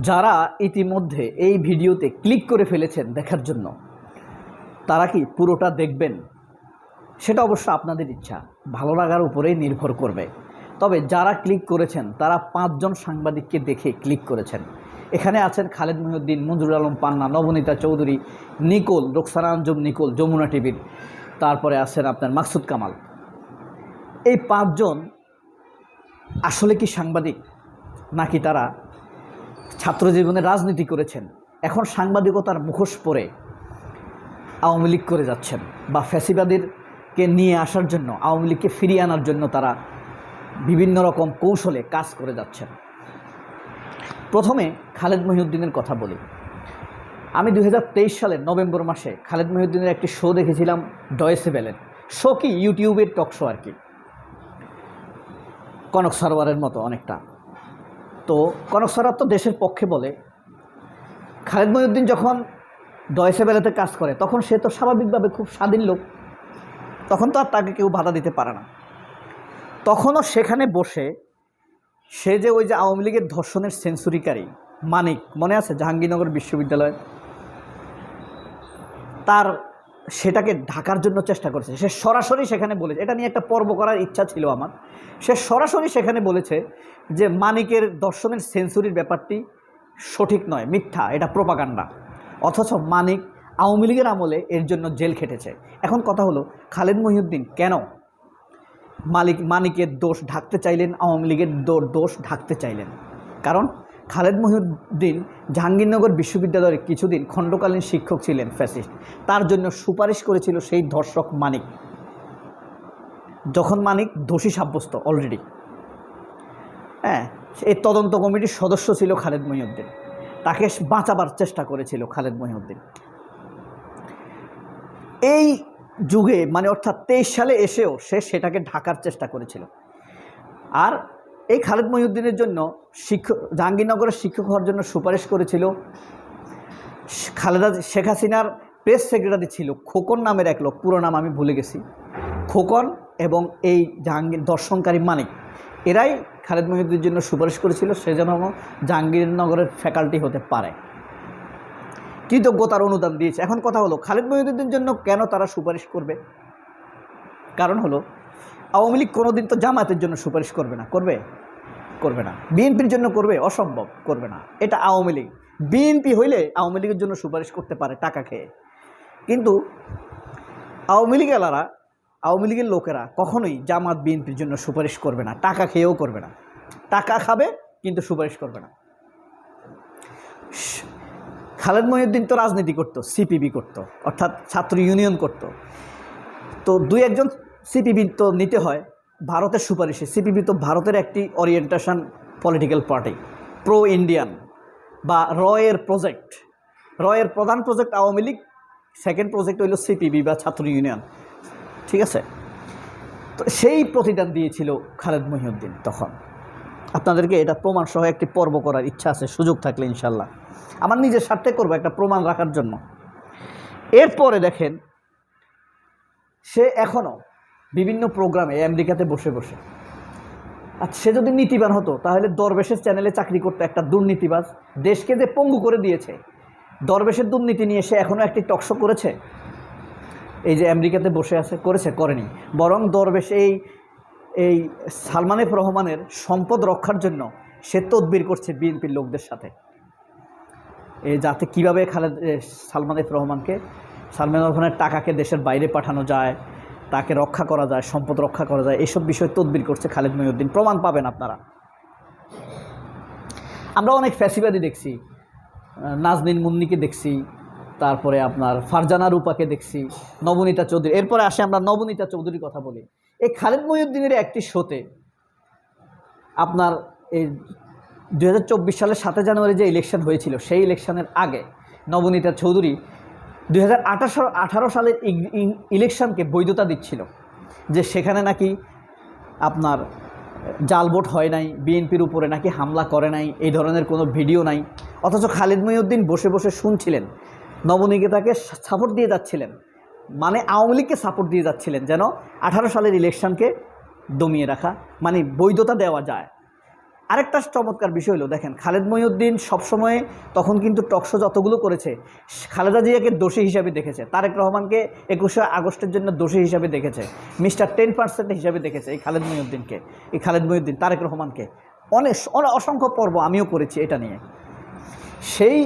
যারা ইতিমধ্যে এই ভিডিওতে ক্লিক করে ফেলেছেন দেখার জন্য, তারা কি পুরোটা দেখবেন? সেটা অবশ্য আপনাদের ইচ্ছা। ভালো লাগার উপরেই নির্ভর করবে। তবে যারা ক্লিক করেছেন, তারা পাঁচজন সাংবাদিককে দেখে ক্লিক করেছেন। এখানে আছেন খালেদ মহিউদ্দিন, মঞ্জুর আলম পান্না, নবনীতা চৌধুরী, নিকোল, রোকসানা আঞ্জুম, নিকোল, যমুনা টিভির। তারপরে আছেন আপনার মাকসুদ কামাল। এই পাঁচজন আসলে কি সাংবাদিক? নাকি তারা ছাত্র জীবনে রাজনীতি করেছেন, এখন সাংবাদিকতার মুখোশ পরে আওয়ামী লীগ করে যাচ্ছেন বা ফ্যাসিবাদীরকে নিয়ে আসার জন্য, আওয়ামী লীগকে ফিরিয়ে আনার জন্য তারা বিভিন্ন রকম কৌশলে কাজ করে যাচ্ছেন। প্রথমে খালেদ মহিউদ্দিনের কথা বলি। আমি দু হাজার তেইশ সালের নভেম্বর মাসে খালেদ মহিউদ্দিনের একটি শো দেখেছিলাম, ডয়েসে বেলেন। শো কি? ইউটিউবের টক শো আর কি। কনক সরোয়ারের মতো অনেকটা। তো কনক সরোয়ার তো দেশের পক্ষে বলে। খালেদ মহিউদ্দিন যখন ডয়েসে বেলাতে কাজ করে, তখন সে তো স্বাভাবিকভাবে খুব স্বাধীন লোক। তখন তো আর তাকে কেউ বাধা দিতে পারে না। তখনও সেখানে বসে সে যে ওই যে আওয়ামী লীগের ধর্ষণের সেঞ্চুরিকারী মানিক, মনে আছে? জাহাঙ্গীরনগর বিশ্ববিদ্যালয়। তার সেটাকে ঢাকার জন্য চেষ্টা করেছে। সে সরাসরি সেখানে বলেছে, এটা নিয়ে একটা পর্ব করার ইচ্ছা ছিল আমার। সে সরাসরি সেখানে বলেছে যে, মানিকের দর্শনের সেঞ্চুরির ব্যাপারটি সঠিক নয়, মিথ্যা, এটা প্রপাগান্ডা। অথচ মানিক আওয়ামী লীগের আমলে এর জন্য জেল খেটেছে। এখন কথা হলো, খালেদ মহিউদ্দিন কেন মালিক, মানিকের দোষ ঢাকতে চাইলেন, আওয়ামী লীগের দোষ ঢাকতে চাইলেন? কারণ খালেদ মহিউদ্দিন জাহাঙ্গীরনগর বিশ্ববিদ্যালয়ের কিছুদিন খণ্ডকালীন শিক্ষক ছিলেন, ফ্যাসিস্ট। তার জন্য সুপারিশ করেছিল সেই ধর্ষক মানিক। যখন মানিক দোষী সাব্যস্ত অলরেডি হ্যাঁ এই তদন্ত কমিটির সদস্য ছিল খালেদ মহিউদ্দিন। তাকে বাঁচাবার চেষ্টা করেছিল খালেদ মহিউদ্দিন। এই যুগে মানে অর্থাৎ তেইশ সালে এসেও সে সেটাকে ঢাকার চেষ্টা করেছিল। আর এই খালেদ মহিউদ্দিনের জন্য শিক্ষক, জাহাঙ্গীরনগরের শিক্ষক হওয়ার জন্য সুপারিশ করেছিল। খালেদা শেখ হাসিনার প্রেস সেক্রেটারি ছিল, খোকন নামের এক লোক, পুরো নাম আমি ভুলে গেছি। খোকন এবং এই জাহাঙ্গীর, দর্শনকারী মানিক, এরাই খালেদ মহিউদ্দিনের জন্য সুপারিশ করেছিল সে যেন জাহাঙ্গীরনগরের ফ্যাকাল্টি হতে পারে। কৃতজ্ঞতার অনুদান দিয়েছে। এখন কথা হলো, খালেদ মহিউদ্দিনের জন্য কেন তারা সুপারিশ করবে? কারণ হলো আওয়ামী লীগ কোনোদিন তো জামাতের জন্য সুপারিশ করবে না, করবে? করবে না। বিএনপির জন্য করবে, অসম্ভব, করবে না। এটা আওয়ামী লীগ। বিএনপি হইলে আওয়ামী লীগের জন্য সুপারিশ করতে পারে টাকা খেয়ে। কিন্তু আওয়ামী লীগ এলারা আওয়ামী লীগের লোকেরা কখনোই জামাত বিএনপির জন্য সুপারিশ করবে না, টাকা খেয়েও করবে না। টাকা খাবে, কিন্তু সুপারিশ করবে না। খালেদ মহিউদ্দিন তো রাজনীতি করতো, সিপিবি করতো, অর্থাৎ ছাত্র ইউনিয়ন করতো। তো দুই একজন সিপিবি তো নিতে হয়, ভারতের সুপারিশে। সিপিবি তো ভারতের একটি orientation political party pro Indian বা রয়ের প্রজেক্ট রয়ের প্রধান project Awami League second project হইল সিপিবি বা ছাত্র ইউনিয়ন ঠিক আছে? তো সেই প্রতিদান দিয়েছিল খালেদ মহিউদ্দিন তখন। আপনাদেরকে এটা প্রমাণ সহ একটি পর্ব করার ইচ্ছা আছে, সুযোগ থাকলে ইনশাল্লাহ আমার নিজের স্বার্থে করব একটা প্রমাণ রাখার জন্য। এরপরে দেখেন, সে এখনও বিভিন্ন প্রোগ্রামে আমেরিকাতে বসে বসে। আর সে যদি নীতিবান হতো, তাহলে দরবেশের চ্যানেলে চাকরি করতো একটা দুর্নীতিবাজ। দেশকে যে পঙ্গু করে দিয়েছে, দরবেশের দুর্নীতি নিয়ে সে এখনও একটি টকশো করেছে? এই যে আমেরিকাতে বসে আছে, করেছে, করেনি। বরং দরবেশ এই এই সালমান এফ রহমানের সম্পদ রক্ষার জন্য সে তদবির করছে বিএনপির লোকদের সাথে। এ যাতে কীভাবে খালেদ সালমান এফ রহমানকে সালমান রহমানের টাকাকে দেশের বাইরে পাঠানো যায় তাকে রক্ষা করা যায়, সম্পদ রক্ষা করা যায়, এসব বিষয়ে তদবির করছে খালেদ মহিউদ্দিন। প্রমাণ পাবেন আপনারা। আমরা অনেক ফ্যাসিবাদী দেখছি নাজনীন মুন্নিকে দেখছি, তারপরে আপনার ফারজানা রূপাকে দেখছি, নবনীতা চৌধুরী। এরপরে আসে আমরা নবনীতা চৌধুরীর কথা বলি। এই খালেদ মহিউদ্দিনের একটি শোতে আপনার এই দু হাজার চব্বিশ সালের সাতে জানুয়ারি যে ইলেকশন হয়েছিল, সেই ইলেকশনের আগে নবনীতা চৌধুরী দুই হাজার আঠারো সালের ইলেকশনকে বৈধতা দিচ্ছিল যে সেখানে নাকি আপনার জাল ভোট হয় নাই, বিএনপির উপরে নাকি হামলা করে নাই, এই ধরনের কোনো ভিডিও নাই। অথচ খালিদ মহিউদ্দিন বসে বসে শুনছিলেন নবনিকেতাকে সাপোর্ট দিয়ে যাচ্ছিলেন মানে আওয়ামী লীগকে সাপোর্ট দিয়ে যাচ্ছিলেন যেন আঠারো সালের ইলেকশনকে দমিয়ে রাখা মানে বৈধতা দেওয়া যায়। আরেকটা চমৎকার বিষয় হলো, দেখেন, খালেদ মহিউদ্দিন সবসময় তখন কিন্তু টকশো যতগুলো করেছে, খালেদা জিয়াকে দোষী হিসাবে দেখেছে, তারেক রহমানকে একুশে আগস্টের জন্য দোষী হিসাবে দেখেছে, মিস্টার টেন পার্সেন্ট হিসাবে দেখেছে এই খালেদ মহিউদ্দিনকে, এই খালেদ মহিউদ্দিন, তারেক রহমানকে। অনেক অনেক অসংখ্য পর্ব আমিও করেছি এটা নিয়ে। সেই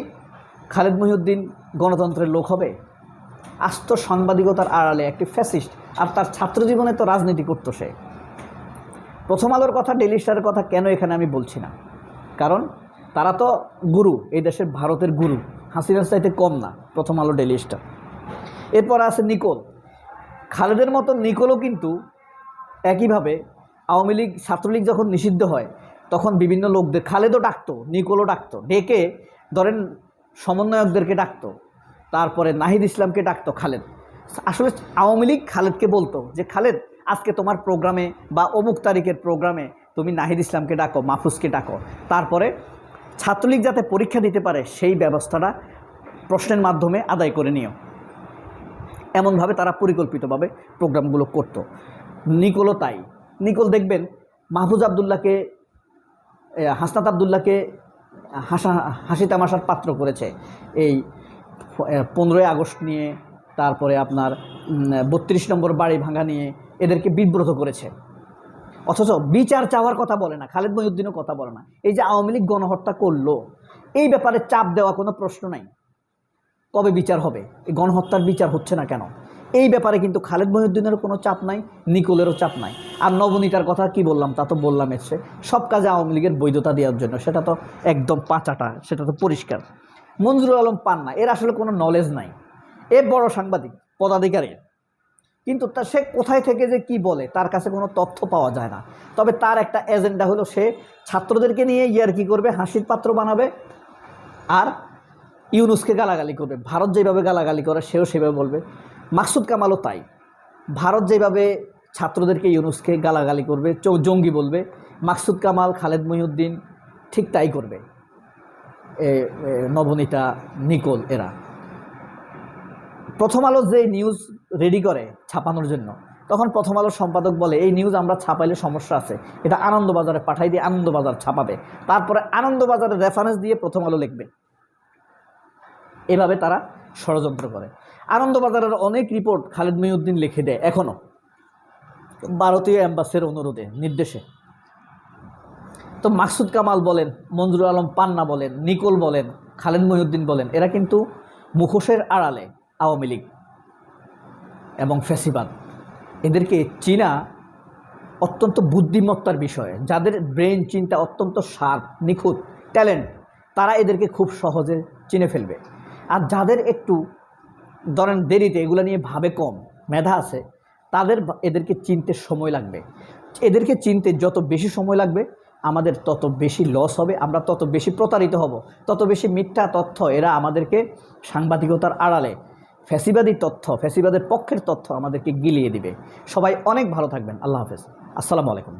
খালেদ মহিউদ্দিন গণতন্ত্রের লোক হবে, আস্ত সাংবাদিকতার আড়ালে একটি ফ্যাসিস্ট, আর তার ছাত্র জীবনে তো রাজনীতি করতো সে। প্রথম আলোর কথা ডেলি স্টারের কথা কেন এখানে আমি বলছি না? কারণ তারা তো গুরু, এই দেশের ভারতের গুরু। হাসিনার চাইতে কম না, প্রথম আলো ডেলি স্টার। এরপর আছে নিকোল। খালেদের মতো নিকোলও কিন্তু একইভাবে আওয়ামী লীগ, ছাত্রলীগ যখন নিষিদ্ধ হয়, তখন বিভিন্ন লোকদের, খালেদও ডাকতো, নিকোলও ডাকতো, ডেকে ধরেন সমন্বয়কদেরকে ডাকতো, তারপরে নাহিদ ইসলামকে ডাকতো খালেদ। আসলে আওয়ামী লীগ খালেদকে বলতো যে, খালেদ আজকে তোমার প্রোগ্রামে বা অমুক তারিখের প্রোগ্রামে তুমি নাহিদ ইসলামকে ডাকো, মাহফুজকে ডাকো। তারপরে ছাত্রলীগ যাতে পরীক্ষা দিতে পারে, সেই ব্যবস্থাটা প্রশ্নের মাধ্যমে আদায় করে নিও। এমনভাবে তারা পরিকল্পিতভাবে প্রোগ্রামগুলো করত। নিকোলও তাই। নিকোল দেখবেন, মাহফুজ আবদুল্লাহকে হাসনাত আবদুল্লাহকে হাসা, হাসি তামাশার পাত্র করেছে। এই পনেরোই আগস্ট নিয়ে, তারপরে আপনার বত্রিশ নম্বর বাড়ি ভাঙা নিয়ে এদেরকে বিব্রত করেছে। অথচ বিচার চাওয়ার কথা বলে না, খালেদ মহিউদ্দিনও কথা বলে না। এই যে আওয়ামী লীগ গণহত্যা করল, এই ব্যাপারে চাপ দেওয়া কোনো প্রশ্ন নাই। কবে বিচার হবে। এই গণহত্যার বিচার হচ্ছে না কেন? এই ব্যাপারে কিন্তু খালেদ মহিউদ্দিনেরও কোনো চাপ নাই, নিকোলেরও চাপ নাই। আর নবনীতার কথা কি বললাম তা তো বললাম এসে সব কাজে আওয়ামী লীগের বৈধতা দেওয়ার জন্য। সেটা তো একদম পাঁচাটা, সেটা তো পরিষ্কার। মঞ্জুরুল আলম পান পান্না এর আসলে কোনো নলেজ নাই। এ বড় সাংবাদিক পদাধিকারী কিন্তু তা সে কোথায় থেকে যে কি বলে, তার কাছে কোনো তথ্য পাওয়া যায় না। তবে তার একটা এজেন্ডা হলো সে ছাত্রদেরকে নিয়ে ইয়ার কি করবে, হাসির পাত্র বানাবে আর ইউনুসকে গালাগালি করবে। ভারত যেভাবে গালাগালি করে, সেও সেভাবে বলবে। মাকসুদ কামালও তাই। ভারত যেভাবে ছাত্রদেরকে ইউনুসকে গালাগালি করবে জঙ্গি বলবে, মাকসুদ কামাল, খালেদ মহিউদ্দিন ঠিক তাই করবে। নবনীতা, নিকোল, এরা। প্রথম আলো যে নিউজ রেডি করে ছাপানোর জন্য, তখন প্রথম আলোর সম্পাদক বলে, এই নিউজ আমরা ছাপাইলে সমস্যা আছে। এটা আনন্দবাজারে পাঠাই দিয়ে আনন্দবাজার ছাপাবে। তারপরে আনন্দবাজারের রেফারেন্স দিয়ে প্রথম আলো লিখবে। এভাবে তারা ষড়যন্ত্র করে। আনন্দবাজারের অনেক রিপোর্ট খালেদ মহিউদ্দিন লিখে দেয় এখনও ভারতীয় অ্যাম্বাসের অনুরোধে, নির্দেশে। তো মাকসুদ কামাল বলেন মঞ্জুর আলম পান্না বলেন, নিকোল বলেন, খালেদ মহিউদ্দিন বলেন, এরা কিন্তু মুখোশের আড়ালে। আওয়ামী লীগ এবং ফ্যাসিবাদ এদেরকে চীনা অত্যন্ত বুদ্ধিমত্তার বিষয়। যাদের ব্রেন চিন্তা অত্যন্ত শার্প, নিখুঁত, ট্যালেন্ট, তারা এদেরকে খুব সহজে চিনে ফেলবে। আর যাদের একটু ধরেন দেরিতে, এগুলো নিয়ে ভাবে কম, মেধা আছে, তাদের এদেরকে চিনতে সময় লাগবে। এদেরকে চিনতে যত বেশি সময় লাগবে, আমাদের তত বেশি লস হবে, আমরা তত বেশি প্রতারিত হব, তত বেশি মিথ্যা তথ্য এরা আমাদেরকে সাংবাদিকতার আড়ালে ফ্যাসিবাদী তথ্য, ফ্যাসিবাদের পক্ষের তথ্য আমাদেরকে গিলিয়ে দিবে। সবাই অনেক ভালো থাকবেন। আল্লাহ হাফেজ। আসসালামু আলাইকুম।